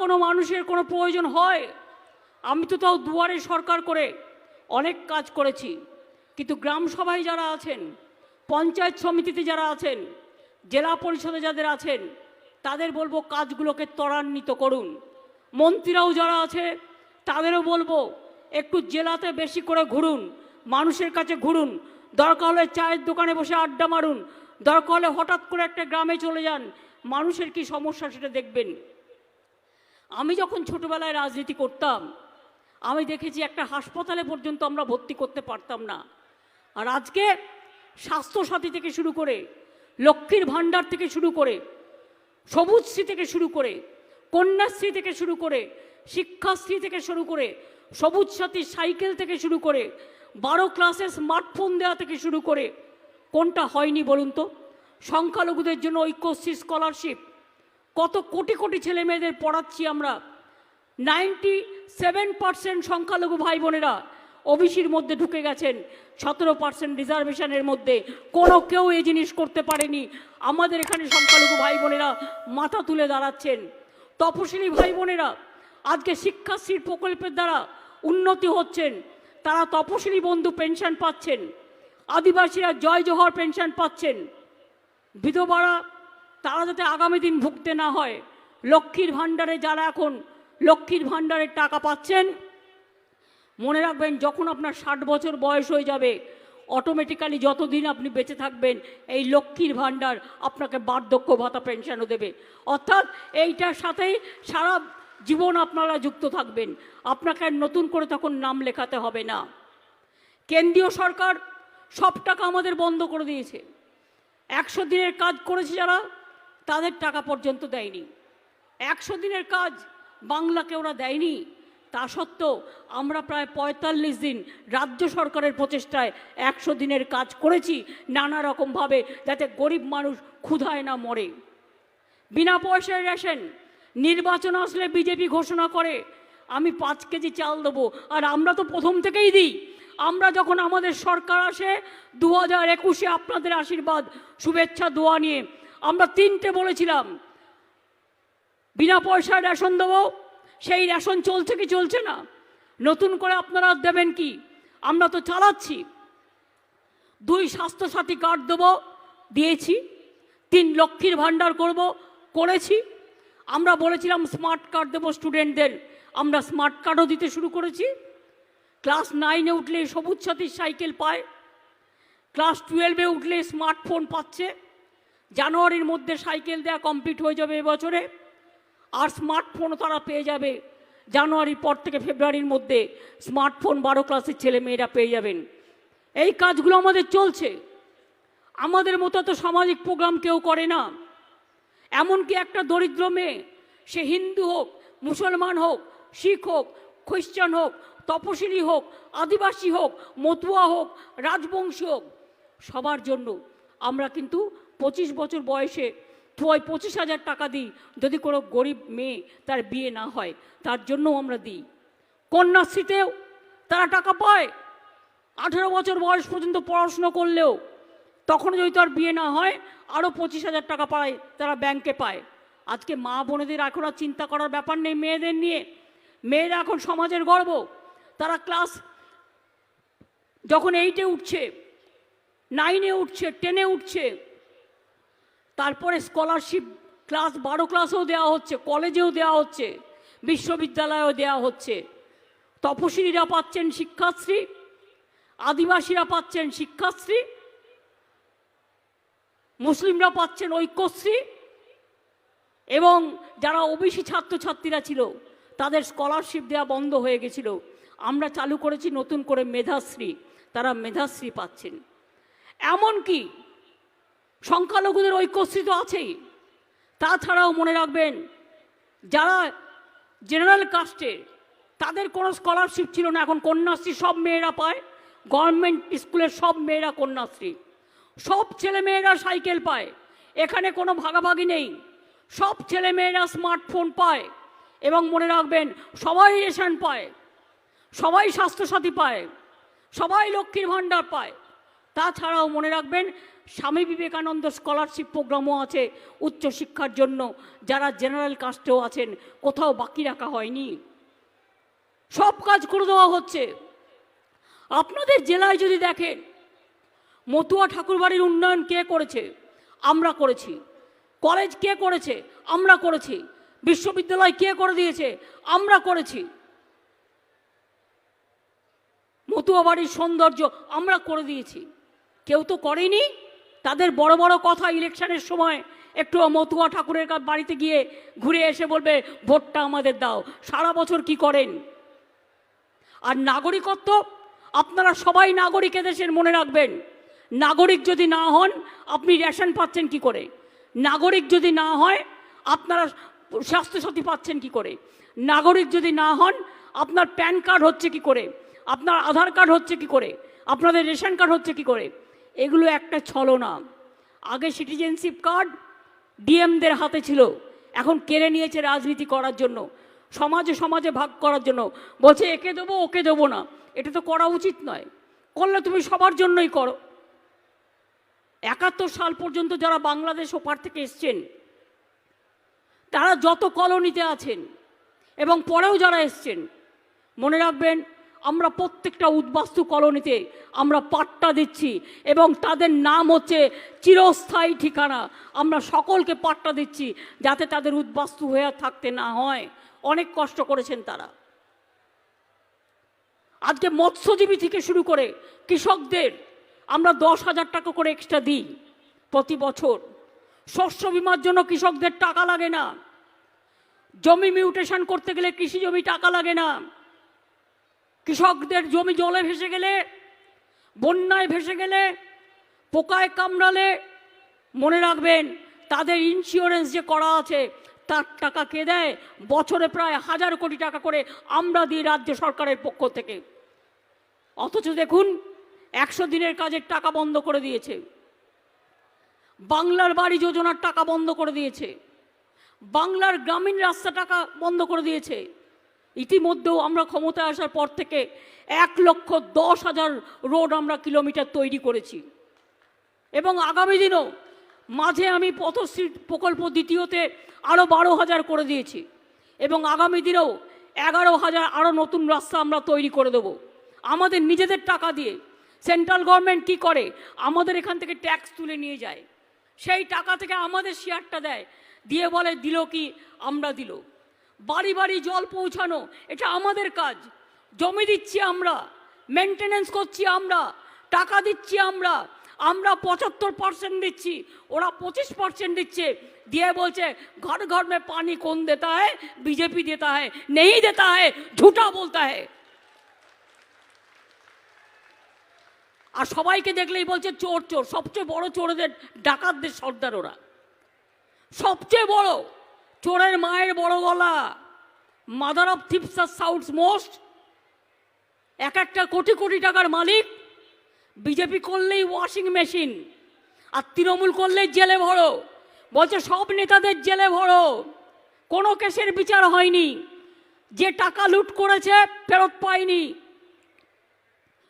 কোনো মানুষের কোনো প্রয়োজন হয়? আমি তো তাও দুয়ারে সরকার করে অনেক কাজ করেছি। কিন্তু গ্রাম সভায় যারা আছেন, পঞ্চায়েত সমিতিতে যারা আছেন, জেলা পরিষদে যাদের আছেন, তাদের বলব কাজগুলোকে ত্বরান্বিত করুন। মন্ত্রীরাও যারা আছে, তাদেরও বলব একটু জেলাতে বেশি করে ঘুরুন, মানুষের কাছে ঘুরুন। দরকার হলে চায়ের দোকানে বসে আড্ডা মারুন। দরকার হলে হঠাৎ করে একটা গ্রামে চলে যান। মানুষের কি সমস্যা সেটা দেখবেন। আমি যখন ছোটবেলায় রাজনীতি করতাম, আমি দেখেছি একটা হাসপাতালে পর্যন্ত আমরা ভর্তি করতে পারতাম না। আর আজকে স্বাস্থ্যসাথী থেকে শুরু করে, লক্ষ্মীর ভাণ্ডার থেকে শুরু করে সবুজশ্রী থেকে শুরু করে, কন্যাশ্রী থেকে শুরু করে, শিক্ষাশ্রী থেকে শুরু করে, সবুজ সাথী সাইকেল থেকে শুরু করে, বারো ক্লাসে স্মার্টফোন দেওয়া থেকে শুরু করে, কোনটা হয়নি বলুন তো? সংখ্যালঘুদের জন্য ঐক্যশ্রী স্কলারশিপ কত কোটি কোটি ছেলে মেয়েদের পড়াচ্ছি আমরা। নাইনটি সেভেন পার্সেন্ট সংখ্যালঘু ভাই বোনেরা ওবিসির মধ্যে ঢুকে গেছেন। সতেরো পার্সেন্ট রিজার্ভেশনের মধ্যে। কোনো কেউ এই জিনিস করতে পারেনি। আমাদের এখানে সংখ্যালঘু ভাই বোনেরা মাথা তুলে দাঁড়াচ্ছেন। তপশিলি ভাই বোনেরা, আজকে শিক্ষাশ্রীর প্রকল্পের দ্বারা উন্নতি হচ্ছেন। তারা তপশিলি বন্ধু পেনশন পাচ্ছেন। আদিবাসীরা জয় জোহর পেনশন পাচ্ছেন। বিধবারা তারা যাতে আগামী দিন ভুগতে না হয়। লক্ষ্মীর ভাণ্ডারে যারা এখন, লক্ষ্মীর ভাণ্ডারের টাকা পাচ্ছেন, মনে রাখবেন যখন আপনার ষাট বছর বয়স হয়ে যাবে অটোমেটিক্যালি যতদিন আপনি বেঁচে থাকবেন, এই লক্ষ্মীর ভাণ্ডার আপনাকে বার্ধক্য ভাতা পেনশনও দেবে। অর্থাৎ এইটার সাথেই সারা জীবন আপনারা যুক্ত থাকবেন। আপনাকে নতুন করে তখন নাম লেখাতে হবে না। কেন্দ্রীয় সরকার সব টাকা আমাদের বন্ধ করে দিয়েছে। একশো দিনের কাজ করেছে যারা তাদের টাকা পর্যন্ত দেয়নি। একশো দিনের কাজ বাংলাকে ওরা দেয়নি। তা সত্ত্বেও আমরা প্রায় পঁয়তাল্লিশ দিন রাজ্য সরকারের প্রচেষ্টায় একশো দিনের কাজ করেছি নানা রকমভাবে যাতে গরিব মানুষ ক্ষুধায় না মরে। বিনা পয়সায় রেশন, নির্বাচন আসলে বিজেপি ঘোষণা করে, আমি পাঁচ কেজি চাল দেবো আর আমরা তো প্রথম থেকেই দিই। আমরা যখন আমাদের সরকার আসে, দু হাজার একুশে আপনাদের আশীর্বাদ, শুভেচ্ছা, দোয়া নিয়ে আমরা তিনটে বলেছিলাম। বিনা পয়সায় রেশন দেবো, সেই রেশন চলছে কি চলছে না? নতুন করে আপনারা দেবেন কি? আমরা তো চালাচ্ছি। দুই স্বাস্থ্যসাথী কার্ড দেবো, দিয়েছি। তিন লক্ষ্মীর ভাণ্ডার করব, করেছি। আমরা বলেছিলাম স্মার্ট কার্ড দেবো স্টুডেন্টদের। আমরা স্মার্ট কার্ডও দিতে শুরু করেছি। ক্লাস নাইনে উঠলে সবুজ সাথীর সাইকেল পায়। ক্লাস টুয়েলভে উঠলে স্মার্টফোন পাচ্ছে। জানুয়ারির মধ্যে সাইকেল দেওয়া কমপ্লিট হয়ে যাবে এবছরে, আর স্মার্টফোনও তারা পেয়ে যাবে। জানুয়ারির পর থেকে ফেব্রুয়ারির মধ্যে স্মার্টফোন বারো ক্লাসের ছেলে মেয়েরা পেয়ে যাবেন। এই কাজগুলো আমাদের চলছে। আমাদের মতো তো সামাজিক প্রোগ্রাম কেউ করে না। এমনকি একটা দরিদ্র মেয়ে, সে হিন্দু হোক, মুসলমান হোক, শিখ হোক, খ্রিস্টান হোক তপশিলি হোক, আদিবাসী হোক, মতুয়া হোক, রাজবংশী হোক, সবার জন্য আমরা কিন্তু পঁচিশ বছর বয়সে ওই পঁচিশ হাজার টাকা দিই, যদি কোনো গরিব মেয়ে তার বিয়ে না হয়, তার জন্যও আমরা দিই। কন্যাশ্রীতেও তারা টাকা পায়। আঠেরো বছর বয়স পর্যন্ত পড়াশুনো করলেও তখন যদি তার বিয়ে না হয়, আরও পঁচিশ হাজার টাকা পায় তারা ব্যাংকে পায়। আজকে মা বোনেদের এখন আর চিন্তা করার ব্যাপার নেই মেয়েদের নিয়ে। মেয়েরা এখন সমাজের গর্ব। তারা ক্লাস যখন এইটে উঠছে নাইনে উঠছে টেনে উঠছে তারপরে স্কলারশিপ ক্লাস বারো ক্লাসেও দেওয়া হচ্ছে কলেজেও দেওয়া হচ্ছে, বিশ্ববিদ্যালয়েও দেওয়া হচ্ছে। তপশিলীরা পাচ্ছেন শিক্ষাশ্রী, আদিবাসীরা পাচ্ছেন শিক্ষাশ্রী, মুসলিমরা পাচ্ছেন ঐক্যশ্রী, এবং যারা ওবিসি ছাত্রছাত্রীরা ছিল, তাদের স্কলারশিপ দেওয়া বন্ধ হয়ে গেছিল। আমরা চালু করেছি নতুন করে মেধাশ্রী, তারা মেধাশ্রী পাচ্ছেন। এমনকি সংখ্যালঘুদের ঐক্যশ্রী তো আছেই। তাছাড়াও মনে রাখবেন, যারা জেনারেল কাস্টের তাদের কোনো স্কলারশিপ ছিল না। এখন কন্যাশ্রী সব মেয়েরা পায় গভর্নমেন্ট স্কুলের সব মেয়েরা কন্যাশ্রী। সব ছেলে মেয়েরা সাইকেল পায়, এখানে কোনো ভাগাভাগি নেই। সব ছেলে মেয়েরা স্মার্টফোন পায় এবং মনে রাখবেন, সবাই রেশন পায়, সবাই স্বাস্থ্যসাথী পায়, সবাই লক্ষ্মীর ভাণ্ডার পায়। তাছাড়াও মনে রাখবেন, স্বামী বিবেকানন্দ স্কলারশিপ প্রোগ্রামও আছে উচ্চশিক্ষার জন্য, যারা জেনারেল কাস্টেও আছেন, কোথাও বাকি রাখা হয়নি। সব কাজ করে দেওয়া হচ্ছে। আপনাদের জেলায় যদি দেখেন, মতুয়া ঠাকুরবাড়ির উন্নয়ন কে করেছে? আমরা করেছি। কলেজ কে করেছে? আমরা করেছি। বিশ্ববিদ্যালয় কে করে দিয়েছে? আমরা করেছি। মতুয়া বাড়ির সৌন্দর্য আমরা করে দিয়েছি। কেউ তো করেনি? তাদের বড় বড় কথা ইলেকশনের সময় একটু মতুয়া ঠাকুরের বাড়িতে গিয়ে ঘুরে এসে বলবে, ভোটটা আমাদের দাও। সারা বছর কি করেন? আর নাগরিকত্ব, আপনারা সবাই নাগরিক দেশের মনে রাখবেন। নাগরিক যদি না হন, আপনি রেশন পাচ্ছেন কি করে? নাগরিক যদি না হয়, আপনারা স্বাস্থ্যসাথী পাচ্ছেন কি করে? নাগরিক যদি না হন, আপনার প্যান কার্ড হচ্ছে কি করে? আপনার আধার কার্ড হচ্ছে কি করে? আপনাদের রেশন কার্ড হচ্ছে কি করে? এগুলো একটা ছলনা। আগে সিটিজেনশিপ কার্ড ডিএমদের হাতে ছিল, এখন কেড়ে নিয়েছে রাজনীতি করার জন্য, সমাজে সমাজে ভাগ করার জন্য। বলছে, একে দেবো, ওকে দেবো না। এটা তো করা উচিত নয়। করলে তুমি সবার জন্যই করো। একাত্তর সাল পর্যন্ত যারা বাংলাদেশ ওপার থেকে এসছেন, তারা যত কলোনিতে আছেন এবং পরেও যারা এসছেন, মনে রাখবেন আমরা প্রত্যেকটা উদ্বাস্তু কলোনিতে আমরা পাট্টা দিচ্ছি এবং তাদের নাম হচ্ছে চিরস্থায়ী ঠিকানা। আমরা সকলকে পাট্টা দিচ্ছি যাতে তাদের উদ্বাস্তু হয়ে থাকতে না হয়। অনেক কষ্ট করেছেন তারা। আজকে মৎস্যজীবী থেকে শুরু করে কৃষকদের আমরা দশ হাজার টাকা করে এক্সট্রা দিই প্রতি বছর। শস্য বিমার জন্য কৃষকদের টাকা লাগে না। জমি মিউটেশন করতে গেলে কৃষি জমি টাকা লাগে না। কৃষকদের জমি জলে ভেসে গেলে, বন্যায় ভেসে গেলে, পোকায় কামড়ালে মনে রাখবেন, তাদের ইন্স্যুরেন্স যে করা আছে, তার টাকা কে দেয়? বছরে প্রায় হাজার কোটি টাকা করে আমরা দিই রাজ্য সরকারের পক্ষ থেকে। অথচ দেখুন, একশো দিনের কাজের টাকা বন্ধ করে দিয়েছে। বাংলার বাড়ি যোজনার টাকা বন্ধ করে দিয়েছে। বাংলার গ্রামীণ রাস্তা টাকা বন্ধ করে দিয়েছে। ইতিমধ্যেও আমরা ক্ষমতায় আসার পর থেকে এক লক্ষ দশ হাজার রোড আমরা কিলোমিটার তৈরি করেছি। এবং আগামী দিনও মাঝে আমি পথশ্রী প্রকল্প দ্বিতীয়তে আরও বারো হাজার করে দিয়েছি এবং আগামী দিনেও এগারো হাজার আরও নতুন রাস্তা আমরা তৈরি করে দেবো। আমাদের নিজেদের টাকা দিয়ে সেন্ট্রাল গভর্নমেন্ট কি করে আমাদের এখান থেকে ট্যাক্স তুলে নিয়ে যায়, সেই টাকা থেকে আমাদের শেয়ারটা দেয়, দিয়ে বলে দিল কি, আমরা দিল। বাড়ি বাড়ি জল পৌঁছানো এটা আমাদের কাজ জমি দিচ্ছি আমরা মেনটেনেন্স করছি আমরা টাকা দিচ্ছি আমরা আমরা পঁচাত্তর পার্সেন্ট দিচ্ছি ওরা পঁচিশ পার্সেন্ট দিচ্ছে দিয়ে বলছে ঘর ঘর में पानी कौन देता है बीजेपी देता है नहीं देता है झूठा बोलता है আর সবাইকে দেখলেই বলছে চোর চোর সবচেয়ে বড় চোরদের ডাকাতদের সর্দার ওরা সবচেয়ে বড় চোরের মায়ের বড় গলা। মাদার অফ থিপস আর সাউথস মোস্ট এক একটা কোটি কোটি টাকার মালিক। বিজেপি করলেই ওয়াশিং মেশিন আর তৃণমূল করলেই জেলে ভরো। বলছে, সব নেতাদের জেলে ভরো। কোনো কেসের বিচার হয়নি। যে টাকা লুট করেছে, ফেরত পায়নি।